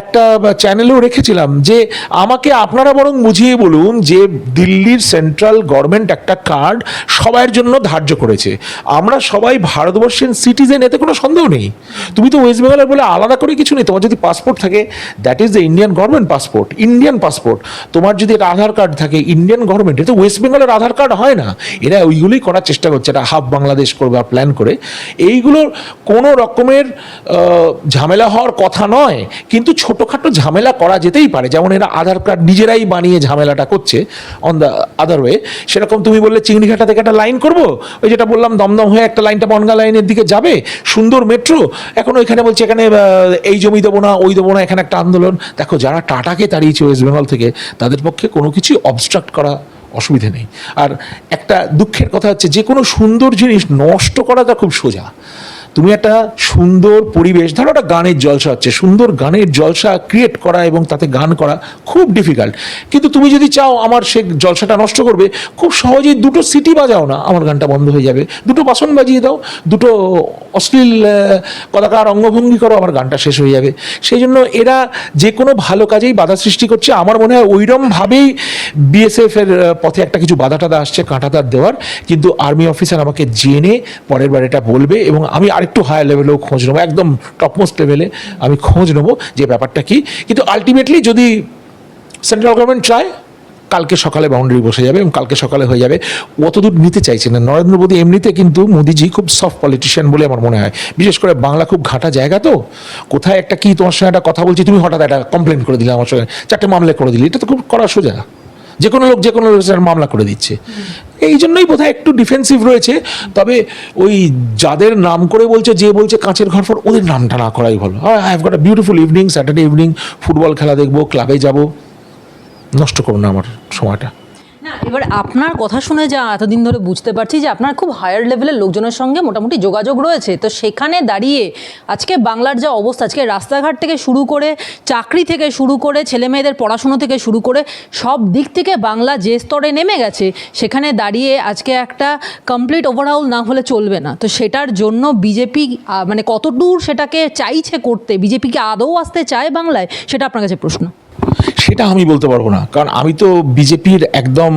S1: একটা চ্যানেলেও রেখেছিলাম যে আমাকে আপনারা বরং বুঝিয়ে বলুন যে দিল্লির সেন্ট্রাল গভর্নমেন্ট একটা কার্ড সবার জন্য ধার্য করেছে। আমরা সবাই ভারতবর্ষের সিটিজেন, এতে কোনো সন্দেহ নেই। তুমি তো ওয়েস্ট বেঙ্গলের বলে আলাদা করে কিছু নেই, তোমার যদি পাসপোর্ট থাকে that is the Indian government passport Indian passport তোমার যদি একটা আধার কার্ড থাকে ইন্ডিয়ান গভর্নমেন্ট এটা ওয়েস্ট বেঙ্গলের আধার কার্ড হয় না। এরা ওইগুলোই করার চেষ্টা করছে, এটা হাফ বাংলাদেশ করবে। প্ল্যান করে এইগুলোর কোনো রকমের ঝামেলা হওয়ার কথা নয়, কিন্তু ছোটোখাটো ঝামেলা করা যেতেই পারে। যেমন এরা আধার কার্ড নিজেরাই বানিয়ে ঝামেলাটা করছে অন দ্য আদার ওয়ে সেরকম তুমি বললে চিংড়িঘাটা থেকে একটা লাইন করব? ওই যেটা বললাম, দমদম হয়ে একটা লাইনটা বনগা লাইনের দিকে যাবে, সুন্দর মেট্রো এখন ওইখানে বলছে, এখানে এই জমি দেবো না, ওই দেবো না, এখানে একটা আন্দোলন। দেখো, যারা টাটাকে তাড়িয়েছে ওয়েস্ট বেঙ্গল থেকে, তাদের পক্ষে কোনো কিছু অবস্ট্রাক্ট করা অসুবিধে নেই। আর একটা দুঃখের কথা হচ্ছে, যে কোনো সুন্দর জিনিস নষ্ট করাটা খুব সোজা। তুমি একটা সুন্দর পরিবেশ ধরো একটা গানের জলসা হচ্ছে সুন্দর গানের জলসা ক্রিয়েট করা এবং তাতে গান করা খুব ডিফিকাল্ট কিন্তু তুমি যদি চাও আমার সে জলসাটা নষ্ট করবে খুব সহজেই দুটো সিটি বাজাও না আমার গানটা বন্ধ হয়ে যাবে। দুটো বাসন বাজিয়ে দাও দুটো অশ্লীল আহ, কদাকার অঙ্গভঙ্গি করো আমার গানটা শেষ হয়ে যাবে। সেই জন্য এরা যে কোনো ভালো কাজেই বাধা সৃষ্টি করছে। আমার মনে হয় ওইরমভাবেই বিএসএফ এর পথে একটা কিছু বাধা টাধা আসছে কাঁটাতার দেওয়ার। কিন্তু আর্মি অফিসার আমাকে জেনে পরের বার এটা বলবে এবং আমি আরেকটু হায়ার লেভেলেও খোঁজ নেব, একদম টপমোস্ট লেভেলে আমি খোঁজ নেব যে ব্যাপারটা কি। কিন্তু আলটিমেটলি যদি সেন্ট্রাল গভর্নমেন্ট চায়, কালকে সকালে বাউন্ডারি বসে যাবে এবং কালকে সকালে হয়ে যাবে। অতদূর নিতে চাইছে না। নরেন্দ্র মোদী এমনিতে কিন্তু মোদিজি খুব সফট পলিটিশিয়ান বলে আমার মনে হয়। বিশেষ করে বাংলা খুব ঘাটা জায়গা তো। কোথায় একটা কি তোমার সঙ্গে একটা কথা বলছি, তুমি হঠাৎ একটা কমপ্লেন করে দিলে আমার সঙ্গে। চারটে মামলা করে দিলে, এটা তো খুব করা সোজা। যে কোনো লোক যে কোনো লোকের মামলা করে দিচ্ছে। এই জন্যই বোধহয় একটু ডিফেন্সিভ রয়েছে। তবে ওই যাদের নাম করে বলছে, যে বলছে কাঁচের ঘর ফর ওদের নামটা না করাই ভালো। I have got a beautiful evening Saturday evening football খেলা দেখব ক্লাবে যাব। নষ্ট করো না আমার সময়টা।
S2: এবার আপনার কথা শুনে যা এতদিন ধরে বুঝতে পারছি যে আপনার খুব হায়ার লেভেলের লোকজনের সঙ্গে মোটামুটি যোগাযোগ রয়েছে। তো সেখানে দাঁড়িয়ে আজকে বাংলার যা অবস্থা, আজকে রাস্তাঘাট থেকে শুরু করে, চাকরি থেকে শুরু করে, ছেলে মেয়েদের পড়াশুনো থেকে শুরু করে, সব দিক থেকে বাংলা যে স্তরে নেমে গেছে, সেখানে দাঁড়িয়ে আজকে একটা কমপ্লিট ওভারঅল না হলে চলবে না। তো সেটার জন্য বিজেপি মানে কতদূর সেটাকে চাইছে করতে বিজেপি কি আদৌ আসতে চায় বাংলায়, সেটা আপনার কাছে প্রশ্ন।
S1: সেটা আমি বলতে পারব না। কারণ আমি তো বিজেপির একদম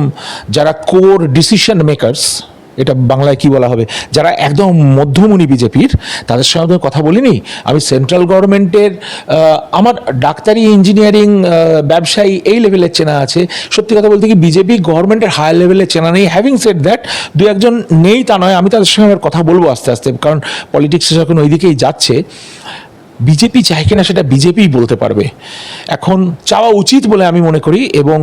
S1: যারা কোর ডিসিশন মেকারস এটা বাংলায় কি বলা হবে, যারা একদম মধ্যমণি বিজেপির, তাদের সঙ্গে কথা বলিনি। আমি সেন্ট্রাল গভর্নমেন্টের আমার ডাক্তারি ইঞ্জিনিয়ারিং ব্যবসায়ী এই লেভেলের চেনা আছে। সত্যি কথা বলতে কি, বিজেপি গভর্নমেন্টের হায়ার লেভেলের চেনা নেই। হ্যাভিং সেড দ্যাট দু একজন নেই তা নয়, আমি তাদের সঙ্গে আবার কথা বলব আস্তে আস্তে। কারণ পলিটিক্স যখন ওই দিকেই যাচ্ছে বিজেপি চায় কিনা সেটা বিজেপিই বলতে পারবে। এখন চাওয়া উচিত বলে আমি মনে করি এবং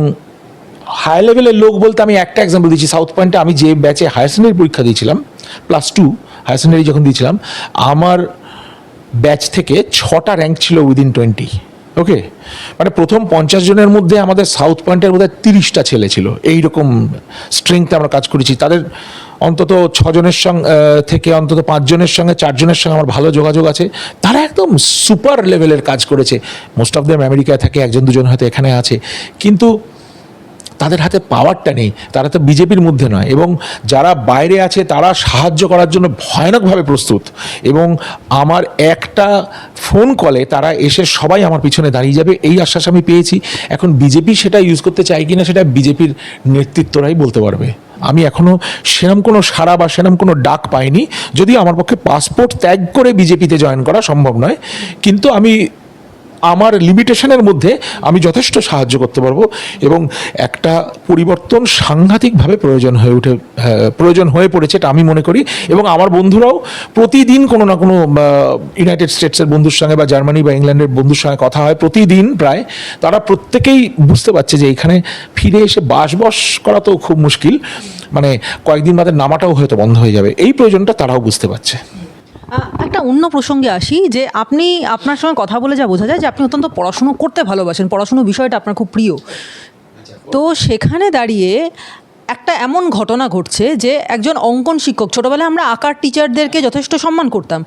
S1: হাই লেভেলের লোক বলতে আমি একটা এক্সাম্পল দিচ্ছি। সাউথ পয়েন্টে আমি যে ব্যাচে হায়ার সেকেন্ডারি পরীক্ষা দিয়েছিলাম প্লাস টু হায়ার সেকেন্ডারি যখন দিয়েছিলাম, আমার ব্যাচ থেকে ছটা র্যাঙ্ক ছিল উইদিন টোয়েন্টি ওকে মানে প্রথম পঞ্চাশ জনের মধ্যে আমাদের সাউথ পয়েন্টের মধ্যে তিরিশটা ছেলে ছিল। এইরকম স্ট্রেংথে আমরা কাজ করেছি। তাদের অন্তত ছজনের সঙ্গে থেকে অন্তত পাঁচজনের সঙ্গে, চারজনের সঙ্গে আমার ভালো যোগাযোগ আছে। তারা একদম সুপার লেভেলের কাজ করেছে। মোস্ট অফ দেম আমেরিকায় থাকে, একজন দুজন হয়তো এখানে আছে। কিন্তু তাদের হাতে পাওয়ারটা নেই, তারা তো বিজেপির মধ্যে নয় এবং যারা বাইরে আছে তারা সাহায্য করার জন্য ভয়ানকভাবে প্রস্তুত এবং আমার একটা ফোন কলে তারা এসে সবাই আমার পিছনে দাঁড়িয়ে যাবে, এই আশ্বাস আমি পেয়েছি। এখন বিজেপি সেটা ইউজ করতে চাই কিনা সেটা বিজেপির নেতৃত্বরাই বলতে পারবে। আমি এখনও সেরম কোনো সাড়া বা সেরম কোনো ডাক পাইনি যদি আমার পক্ষে পাসপোর্ট ত্যাগ করে বিজেপিতে জয়েন করা সম্ভব নয়, কিন্তু আমি আমার লিমিটেশনের মধ্যে আমি যথেষ্ট সাহায্য করতে পারব এবং একটা পরিবর্তন সাংঘাতিকভাবে প্রয়োজন হয়ে উঠে হ্যাঁ, প্রয়োজন হয়ে পড়েছে এটা আমি মনে করি এবং আমার বন্ধুরাও প্রতিদিন কোনো না কোনো ইউনাইটেড স্টেটসের বন্ধুর সঙ্গে বা জার্মানি বা ইংল্যান্ডের বন্ধুর সঙ্গে কথা হয় প্রতিদিন প্রায়। তারা প্রত্যেকেই বুঝতে পারছে যে এখানে ফিরে এসে বাসবস করা তো খুব মুশকিল। মানে কয়েকদিন বাদে নামাটাও হয়তো বন্ধ হয়ে যাবে। এই প্রয়োজনটা তারাও বুঝতে পারছে।
S2: একটা অন্য প্রসঙ্গে আসি যে আপনি আপনার সঙ্গে কথা বলে যা বোঝা যায় যে আপনি অত্যন্ত পড়াশুনো করতে ভালোবাসেন। পড়াশুনো বিষয়টা আপনার খুব প্রিয়। তো সেখানে দাঁড়িয়ে একটা এমন ঘটনা ঘটছে যে একজন অঙ্কন শিক্ষক, ছোটোবেলায় আমরা আঁকার টিচারদেরকে যথেষ্ট সম্মান করতাম।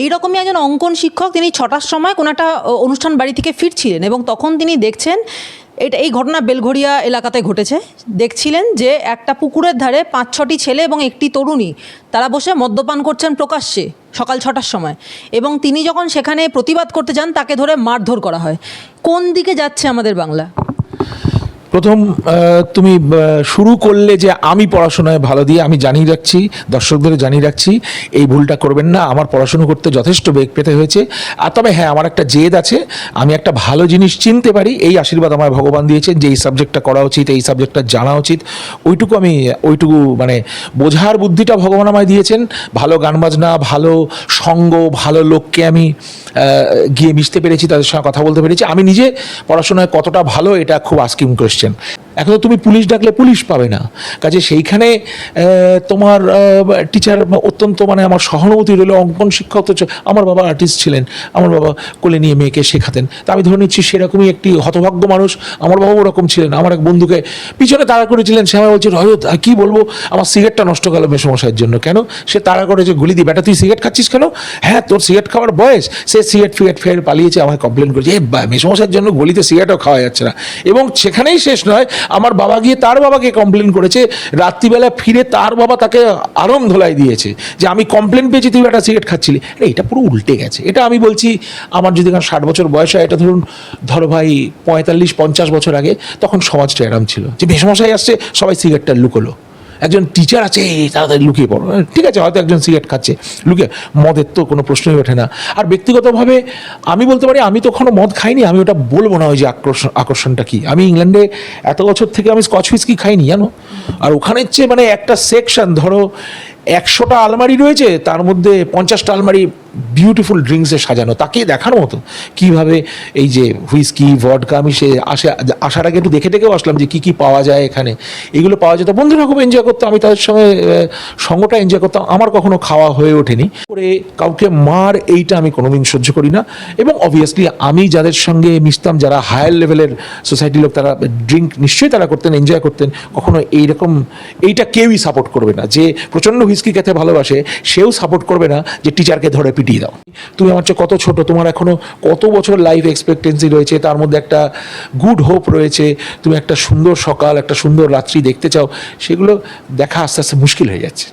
S2: এই রকমই একজন অঙ্কন শিক্ষক, তিনি ছটার সময় কোনো একটা অনুষ্ঠান বাড়ি থেকে ফিরছিলেন এবং তখন তিনি দেখছেন, এটা, এই ঘটনা বেলঘড়িয়া এলাকাতে ঘটেছে। দেখছিলেন যে একটা পুকুরের ধারে পাঁচ, ছটি ছেলে এবং একটি তরুণী, তারা বসে মদ্যপান করছেন প্রকাশ্যে সকাল ছটার সময় এবং তিনি যখন সেখানে প্রতিবাদ করতে যান, তাকে ধরে মারধর করা হয়। কোন দিকে যাচ্ছে আমাদের বাংলা?
S1: প্রথম তুমি শুরু করলে যে আমি পড়াশোনায় ভালো দিয়ে আমি জানিয়ে রাখছি দর্শকদের জানিয়ে রাখছি, এই ভুলটা করবেন না, আমার পড়াশুনো করতে যথেষ্ট বেগ পেতে হয়েছে। আর তবে হ্যাঁ আমার একটা জেদ আছে, আমি একটা ভালো জিনিস চিনতে পারি, এই আশীর্বাদ আমার ভগবান দিয়েছেন যে এই সাবজেক্টটা করা উচিত, এই সাবজেক্টটা জানা উচিত। ওইটুকু আমি, ওইটুকু মানে বোঝার বুদ্ধিটা ভগবান আমায় দিয়েছেন। ভালো গান বাজনা, ভালো সঙ্গ, ভালো লোককে আমি গিয়ে মিশতে পেরেছি, তাদের সঙ্গে কথা বলতে পেরেছি। আমি নিজে পড়াশোনায় কতটা ভালো, এটা খুব আস্কিম কোয়েশ্চেন এখন তো তুমি পুলিশ ডাকলে পুলিশ পাবে না। কাজে সেইখানে তোমার টিচার অত্যন্ত মানে আমার সহানুভূতি রইল, অঙ্কন শিক্ষক তো আমার বাবা আর্টিস্ট ছিলেন, আমার বাবা কোলে নিয়ে মেয়েকে শেখাতেন। তা আমি ধরে নিচ্ছি সেরকমই একটি হতভাগ্য মানুষ, আমার বাবা ওরকম ছিলেন, আমার এক বন্ধুকে পিছনে তাড়া করেছিলেন, সে আমায় বলছে রয়ত কি বলব? আমার সিগারেটটা নষ্ট গেল মেসমশাইয়ের জন্য। কেন? সে তাড়া করেছে, গুলি দিয়ে বেটা, তুই সিগারেট খাচ্ছিস কেন? হ্যাঁ তোর সিগারেট খাওয়ার বয়স। সে সিগারেট, ফিগারেট ফের পালিয়েছে, আমায় কমপ্লেন করেছে, এ মেসমশাইয়ের জন্য গলিতে সিগারেটও খাওয়া যাচ্ছে না। এবং সেখানেই শেষ নয়, আমার বাবা গিয়ে তার বাবাকে কমপ্লেন করেছে। রাত্রিবেলা ফিরে তার বাবা তাকে আরম ধোলাই দিয়েছে, যে আমি কমপ্লেন পেয়েছি, তুই একটা সিগারেট খাচ্ছিলি। এটা পুরো উল্টে গেছে। এটা আমি বলছি, আমার যদি এখন ষাট বছর বয়স হয়, এটা ধরুন, ধরো ভাই, পঁয়তাল্লিশ, পঞ্চাশ বছর আগে, তখন সমাজটা এরম ছিল, যে ভেষমশাই আসছে, সবাই সিগারেটটা লুকোলো। একজন টিচার আছে, তাড়াতাড়ি লুকিয়ে পড়ো। ঠিক আছে, হয়তো একজন সিগারেট খাচ্ছে। লুকিয়ে, মদের তো কোনো প্রশ্নই ওঠে না। আর ব্যক্তিগতভাবে আমি বলতে পারি, আমি তো কখনো মদ খাইনি, আমি ওটা বলব না ওই যে আকর্ষণ আকর্ষণটা কী। আমি ইংল্যান্ডে এত বছর থেকে আমি স্কচ হুইস্কি খাইনি, জানো? আর ওখানের চেয়ে মানে একটা সেকশন ধরো একশোটা আলমারি রয়েছে, তার মধ্যে পঞ্চাশটা আলমারি বিউটিফুল ড্রিঙ্কসে সাজানো। তাকে দেখার মতো কীভাবে এই যে হুইস্কি ভডকা আমি সে আসে, আসার আগে একটু দেখে দেখেও আসলাম যে কী কী পাওয়া যায় এখানে। এগুলো পাওয়া যেত। বন্ধুরা খুব এনজয় করতো আমি তাদের সঙ্গে সঙ্গটা এনজয় করতাম। আমার কখনো খাওয়া হয়ে ওঠেনি। করে কাউকে মার, এইটা আমি কোনোদিন সহ্য করি না। এবং অবভিয়াসলি আমি যাদের সঙ্গে মিশতাম, যারা হায়ার লেভেলের সোসাইটির লোক, তারা ড্রিঙ্ক নিশ্চয়ই তারা করতেন এনজয় করতেন। কখনো এইরকম, এইটা কেউই সাপোর্ট করবে না। যে প্রচণ্ড হুইস্কি খেতে ভালোবাসে, সেও সাপোর্ট করবে না যে টিচারকে ধরে পিটিয়ে দাও। তুমি আমার চেয়ে কত ছোট, তোমার এখনও কত বছর লাইফ এক্সপেক্টেন্সি রয়েছে, তার মধ্যে একটা গুড হোপ রয়েছে, তুমি একটা সুন্দর সকাল, একটা সুন্দর রাত্রি দেখতে চাও, সেগুলো দেখা আস্তে আস্তে মুশকিল হয়ে যাচ্ছে।